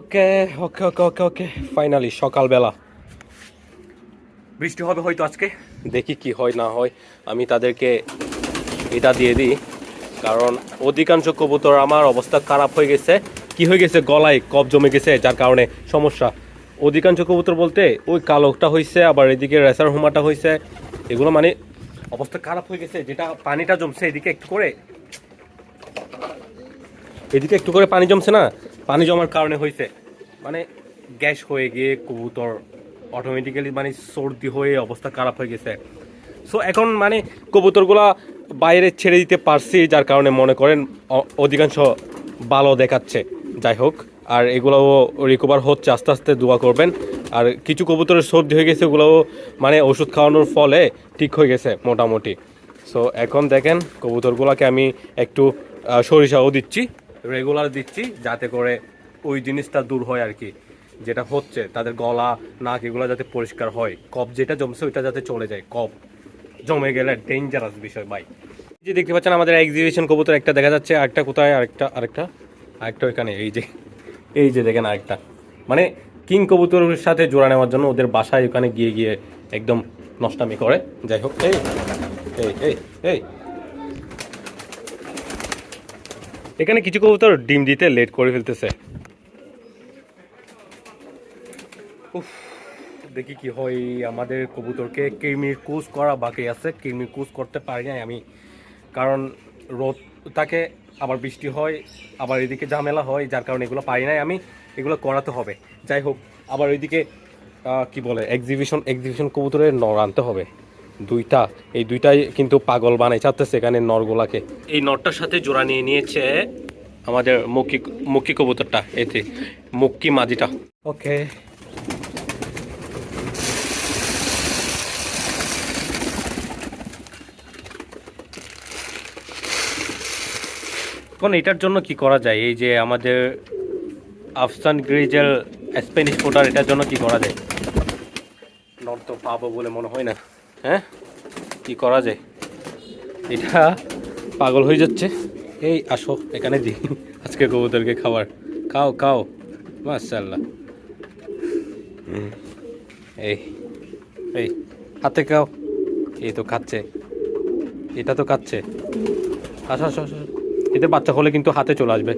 ওকে ওকে ওকে ওকে ওকে finally সকালবেলা। বৃষ্টি হবে হয়তো আজকে? দেখি কি হয় না হয়। আমি তাদেরকে এটা দিয়ে দিই। কারণ অধিকাংশ কবুতর আমার অবস্থা খারাপ হয়ে গেছে। কি হয়ে গেছে? গলায় কপ জমে গেছে যার কারণে সমস্যা। অধিকাংশ কবুতর বলতে ওই কালোটা হয়েছে আবার এদিকে রেসার হুমাটা হয়েছে এগুলো মানে অবস্থা খারাপ হয়ে গেছে যেটা পানিটা জমছে এদিকে একটু করে এদিকে একটু করে পানি জমছে না? পানি জমার কারণে হয়েছে মানে গ্যাস হয়ে গিয়ে কবুতর অটোমেটিক্যালি মানে সর্দি হয়ে অবস্থা খারাপ হয়ে গেছে। সো এখন মানে কবুতরগুলা বাইরে ছেড়ে দিতে পারছি, যার কারণে মনে করেন অধিকাংশ ভালো দেখাচ্ছে। যাই হোক, আর এগুলোও রিকভার হচ্ছে, আস্তে আস্তে দোয়া করবেন। আর কিছু কবুতরের সর্দি হয়ে গেছে ওগুলোও মানে ওষুধ খাওয়ানোর ফলে ঠিক হয়ে গেছে মোটামুটি। সো এখন দেখেন কবুতরগুলোকে আমি একটু সরিষাও দিচ্ছি। রেগুলার দিচ্ছি যাতে করে ওই জিনিসটা দূর হয় আর কি, যেটা হচ্ছে তাদের গলা, নাক এগুলো যাতে পরিষ্কার হয়। কপ যেটা জমছে ওইটা যাতে চলে যায়। কপ জমে গেলে ডেঞ্জারাস বিষয়, ভাই। যে দেখতে পাচ্ছেন আমাদের এক্সিবিশন কবুতর, একটা দেখা যাচ্ছে, আরেকটা কোথায়, আরেকটা আরেকটা আরেকটা ওইখানে, এই যে এই যে দেখেন আরেকটা। মানে কিং কবুতরের সাথে জোড়া নেওয়ার জন্য ওদের বাসায় ওখানে গিয়ে গিয়ে একদম নষ্টামি করে। যাই হোক, এই এই এই এই এখানে কিছু কবুতর ডিম দিতে লেট করে ফেলতেছে। উফ, দেখি কি হয় আমাদের কবুতরকে কৃমির কুচ করা বাকি আছে। কৃমির কুচ করতে পারি নাই আমি কারণ রোদ তাকে আবার বৃষ্টি হয় আবার এদিকে ঝামেলা হয় যার কারণে এগুলো পারি নাই আমি এগুলো করাতে হবে। যাই হোক আবার ওইদিকে কি বলে এক্সিবিশন এক্সিবিশন কবুতরের নর আনতে হবে। দুইটা এই দুইটাই কিন্তু পাগল বানাই চাচ্ছে এখানে নরগুলাকে। এই নরটার সাথে জোড়া নিয়ে নিয়েছে আমাদের মুক্কি মুক্কি কবুতরটা এতে মুক্কি মাঝিটা ওকে। এখন এটার জন্য কি করা যায়? এই যে আমাদের আফসান গ্রিজেল স্প্যানিশ ফোটার এটার জন্য কি করা যায়? নর তো পাবো বলে মনে হয় না। হ্যাঁ? কি করা যায়? এটা পাগল হয়ে যাচ্ছে। এই, আসো, এখানে দিই আজকে কবুতরকে খাবার। খাও খাও। মাশাল্লাহ এই এই, হাতে খাও। এই তো খাচ্ছে। এটা তো খাচ্ছে। আসো আসো আসো। এতে বাচ্চা হলে কিন্তু হাতে চলে আসবে।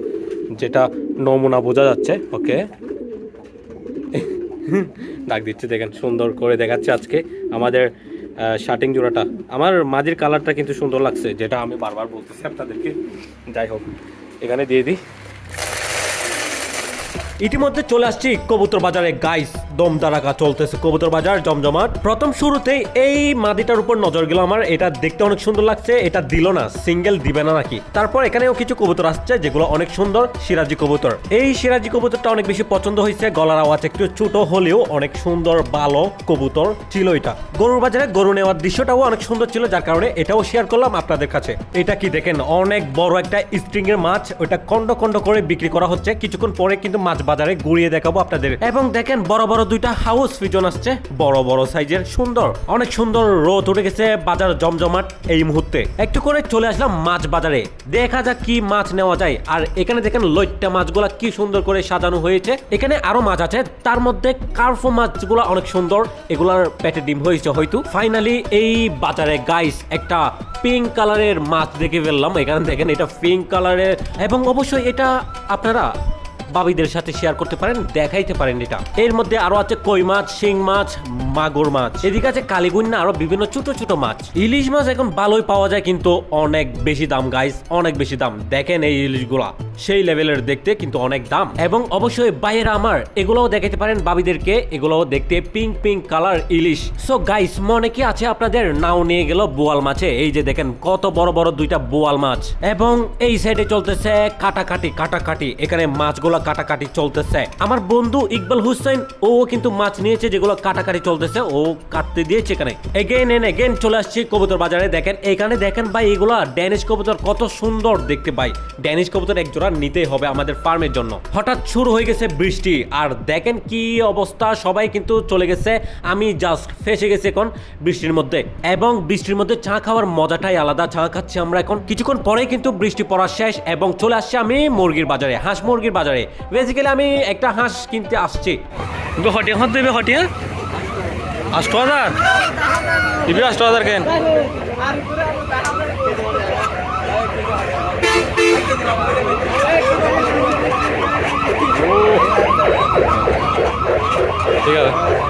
যেটা নমুনা বোঝা যাচ্ছে। ওকে। ডাক দিচ্ছে, দেখেন, সুন্দর করে দেখাচ্ছে আজকে আমাদের শার্টিং জোড়াটা। আমার মাঝির কালারটা কিন্তু সুন্দর লাগছে, যেটা আমি বারবার বলতেছি আপনাদেরকে। যাই হোক, এখানে দিয়ে দিই। ইতিমধ্যে চলে আসছি কবুতর বাজারে। গাইস দম দারাকা চলতেছে কবুতর বাজার, জমজমাট। প্রথম শুরুতেই এই মাদিটার উপর নজর গেল আমার। এটা দেখতে অনেক সুন্দর লাগছে, এটা দিল না সিঙ্গেল দিবে না নাকি? তারপর এখানেও কিছু কবুতর আসছে, যেগুলো অনেক সুন্দর, সিরাজি কবুতর। এই সিরাজি কবুতরটা অনেক বেশি পছন্দ হয়েছে, গলার আওয়াজ একটু ছোট হলেও অনেক সুন্দর ভালো কবুতর ছিল এটা। গরুর বাজারে গরু নেওয়ার দৃশ্যটাও অনেক সুন্দর ছিল, যার কারণে এটাও শেয়ার করলাম আপনাদের কাছে। এটা কি দেখেন, অনেক বড় একটা স্ট্রিং এর মাছ, ওটা খন্ড খন্ড করে বিক্রি করা হচ্ছে। কিছুক্ষণ পরে কিন্তু মাছ বাজারে ঘুরিয়ে দেখাবো আপনাদের। এবং দেখেন, বড় বড় দুইটা হাউস ফিজন আসছে। বড় বড় সাইজের সুন্দর। অনেক সুন্দর রোদ উঠে গেছে, বাজার জমজমাট এই মুহূর্তে। একটু করে চলে আসলাম মাছ বাজারে। দেখা যাক কি মাছ নেওয়া যায়। আর এখানে দেখেন, লইট্টা মাছগুলা কি সুন্দর করে সাজানো হয়েছে। এখানে আরও মাছ আছে। তার মধ্যে কার্ফো মাছগুলা অনেক সুন্দর। এগুলার পেটে ডিম হয়েছে হয়তো। ফাইনালি এই বাজারে গাইস একটা পিঙ্ক কালারের মাছ দেখে ফেললাম। এখানে দেখেন, এটা পিঙ্ক কালারের এবং অবশ্যই এটা আপনারা বাবিদের সাথে শেয়ার করতে পারেন, দেখাইতে পারেন এটা। এর মধ্যে আরও আছে কই মাছ, শিং মাছ, মাগুর মাছ। এদিকে আছে কালীগুন্না আরও বিভিন্ন ছোট ছোট মাছ। ইলিশ মাছ এখন ভালোই পাওয়া যায়, কিন্তু অনেক বেশি দাম গাইস অনেক বেশি দাম। দেখেন এই ইলিশগুলা। সেই লেভেলের দেখতে কিন্তু অনেক দাম। এবং অবশ্যই বাইরে আমার, এগুলোও দেখাতে পারেন বাবিদেরকে, এগুলোও দেখতে পিঙ্ক পিঙ্ক কালার ইলিশ। সো গাইস মনে কি আছে আপনাদের? নাও নিয়ে গেল বোয়াল মাছে। এই যে দেখেন, কত বড় বড় দুইটা বোয়াল মাছ। এবং এই সাইডে চলতেছে কাটাকাটি কাটাকাটি। এখানে মাছগুলো কাটাকাটি চলতেছে। আমার বন্ধু ইকবাল হুসেন, ও কিন্তু মাছ নিয়েছে যেগুলো কাটাকাটি চলতেছে। ও কাটতে দিয়েছে এখানে। এগেন এন এগেন চলে আসছি কবুতর বাজারে। দেখেন, এখানে দেখেন ভাই, এগুলা ড্যানিশ কবুতর কত সুন্দর দেখতে ভাই। ড্যানিশ কবুতর এক জোড়া জোড়া নিতেই হবে আমাদের ফার্মের জন্য। হঠাৎ শুরু হয়ে গেছে বৃষ্টি। আর দেখেন কি অবস্থা সবাই কিন্তু চলে গেছে। আমি জাস্ট ফেসে গেছি এখন বৃষ্টির মধ্যে। এবং বৃষ্টির মধ্যে চা খাওয়ার মজাটাই আলাদা। চা খাচ্ছি আমরা এখন। কিছুক্ষণ পরেই কিন্তু বৃষ্টি পড়া শেষ এবং চলে আসছে আমি মুরগির বাজারে হাঁস মুরগির বাজারে। বেসিক্যালি আমি একটা হাঁস কিনতে আসছি। হটিয়া দেবে হটিয়া? আষ্ট হাজার? দিবি আষ্ট হাজার কেন? ঠিক আছে।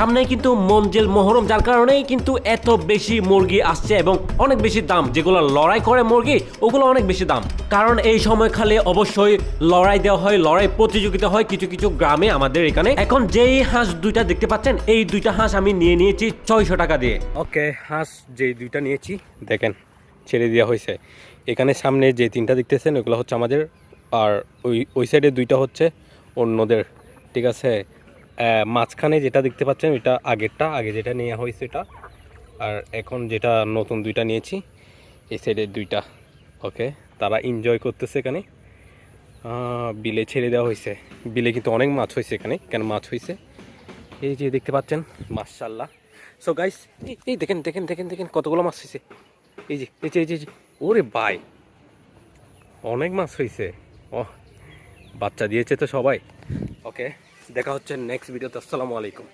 সামনে কিন্তু মঞ্জেল মহরম, যার কারণেই কিন্তু এত বেশি মুরগি আসছে এবং অনেক বেশি দাম। যেগুলো লড়াই করে মুরগি, ওগুলো অনেক বেশি দাম। কারণ এই সময় খালে অবশ্যই লড়াই দেওয়া হয়, লড়াই প্রতিযোগিতা হয় কিছু কিছু গ্রামে আমাদের এখানে। এখন যেই হাঁস দুইটা দেখতে পাচ্ছেন, এই দুইটা হাঁস আমি নিয়ে নিয়েছি ছয়শো টাকা দিয়ে। ওকে, হাঁস যেই দুইটা নিয়েছি, দেখেন, ছেড়ে দেওয়া হয়েছে। এখানে সামনে যে তিনটা দেখতেছেন, ওগুলো হচ্ছে আমাদের, আর ওই ওই সাইডে দুইটা হচ্ছে অন্যদের, ঠিক আছে? মাঝখানে যেটা দেখতে পাচ্ছেন এটা আগেরটা আগে যেটা নেওয়া হয়েছে এটা। আর এখন যেটা নতুন দুইটা নিয়েছি এই সাইডের দুইটা। ওকে তারা এনজয় করতেছে এখানে। বিলে ছেড়ে দেওয়া হয়েছে। বিলে কিন্তু অনেক মাছ হয়েছে এখানে কেন মাছ হয়েছে? এই যে দেখতে পাচ্ছেন মাশাল্লাহ সো গাইস এই দেখেন দেখেন দেখেন দেখেন কতগুলো মাছ হয়েছে। এই যে এই যে, এই যে ওরে বাই অনেক মাছ হয়েছে। ও বাচ্চা দিয়েছে তো সবাই। ওকে দেখা হচ্ছে নেক্সট ভিডিওতে আসসালামু আলাইকুম।